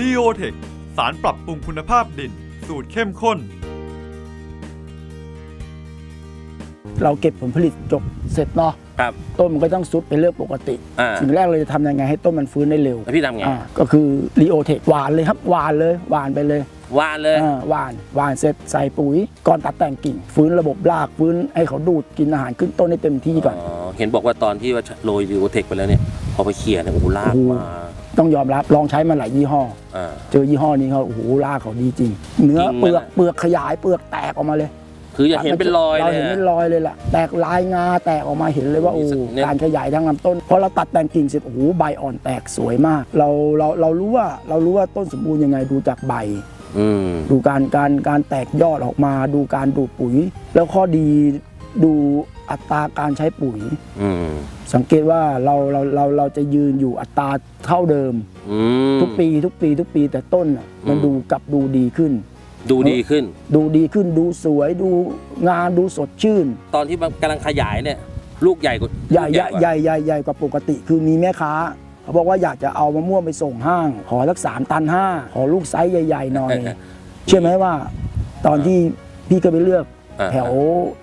ลีโอเทคสารปรับปรุงคุณภาพดิน สูตรเข้มข้น เราเก็บผลผลิตจบเสร็จเนาะครับ ต้นมันก็ต้องซุดเป็นเรื่องปกติ อ่า สิ่งแรกเลยจะทำยังไงให้ต้นมันฟื้นได้เร็วแล้วพี่ทำไงอ่าก็คือรีโอเทคหวานเลยครับหวานเลยหวานไปเลยวานเลย อ่าหวานหวานเสร็จใส่ปุ๋ย ก่อนตัดแต่งกิ่ง ฟื้นระบบรากฟื้นให้เขาดูดกินอาหารขึ้นต้นให้เต็มที่ก่อน อ๋อ เห็นบอกว่าตอนที่ว่าโรยยูโเทคไปแล้วเนี่ย พอไปเขี่ยเนี่ยโอ้โหลากโอ้โหมา ต้องยอมรับลองใช้มาหลายยี่ห้อ อ่า เจอยี่ห้อนี้เขาโอ้โหรากเขาดีจริง เนื้อจริงไหมเปลือกล่ะเปลือกขยายเปลือกแตกออกมาเลยคือจะเห็นเป็นรอยเราเลยเห็นอะเป็นรอยเลยล่ะแตกลายงาแตกออกมาเห็นเลยว่าโอ้โอ้โหเนี่ย การขยายทั้งลำต้นพอเราตัดแต่งกิ่งเสร็จโอ้โหใบอ่อนแตกสวยมาก เราเราเรารู้ว่าเรารู้ว่าต้นสมบูรณ์ยังไงดูจากใบ อืม ดูการการการแตกยอดออกมาดูการดูดปุ๋ย แล้วข้อดี ดูอัตราการใช้ปุ๋ย อืมสังเกตว่าเราเราเราเราจะยืนอยู่อัตราเท่าเดิม อืมทุกปีทุกปีทุกปีแต่ต้นน่ะมันอืมดูกลับดูดีขึ้น ดูดีขึ้น ดูดีขึ้นดูสวยดูงานดูสดชื่น ตอนที่มันกำลังขยายเนี่ย ลูกใหญ่กว่าใหญ่ลูกใหญ่กว่าใหญ่ใหญ่ใหญ่กว่าปกติ คือมีแม่ค้า เขาบอกว่าอยากจะเอามะม่วงไปส่งห้าง ขอสักสามตันห้าขอลูกไซส์ใหญ่ๆหน่อย เชื่อไหมว่า ตอนที่พี่ก็ไปเลือกอ่า แถว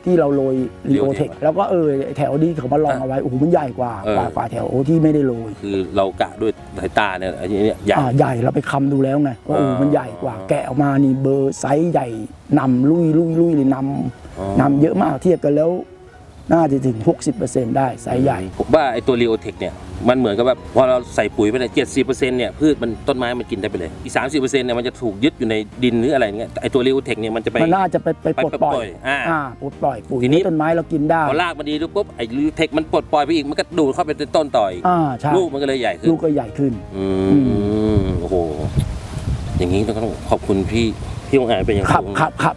ที่เราโรยรีโอเทค Reotech แล้วก็เออแถวนี้เขามาลองเอาไว้โอ้โหมันใหญ่กว่าเออกว่ากว่าแถวที่ไม่ได้โรยคือเรากะด้วยสายตาเนี่ยอันนี้เนี่ยใหญ่อ่าใหญ่เราไปคำดูแล้วไงว่าโอ้โหอ่ามัมันใหญ่กว่าแกะออกมานี่เบอร์ไซส์ใหญ่นำลุยลุยลุยเลยนอ๋อำนำเยอะมากเทียบกันแล้ว น่าจะถึง 60%ได้ไซส์ใหญ่ ผมว่าไอ้ตัวรีโอเทคเนี่ยมันเหมือนกับแบบพอเราใส่ปุ๋ยไปเนี่ยเจ็ดสิบเปอร์เซ็นต์เนี่ยพืชมันต้นไม้มันกินได้ไปเลย อีกสามสิบเปอร์เซ็นต์เนี่ยมันจะถูกยึดอยู่ในดินหรืออะไรเงี้ยแต่ไอ้ตัวรีโอเทคเนี่ยมันจะไป มันน่าจะไปไปไปปลดปล่อยปลดปล่อยอ่าอ่าปลดปล่อยปุ๋ยทีนี้ให้ต้นไม้เรากินได้พอรากมันดีปุ๊บไอ้รีโอเทคมันปลดปล่อยไปอีกมันก็ดูดเข้าไปในต้นต่อยอ่าใช่ลูกมันก็เลยใหญ่ขึ้นลูกก็ใหญ่ขึ้นอือืมโอ้โหอย่างนี้ต้องขอบคุณพี่พี่องค์อาจเป็นอย่างครับสูงครับครับ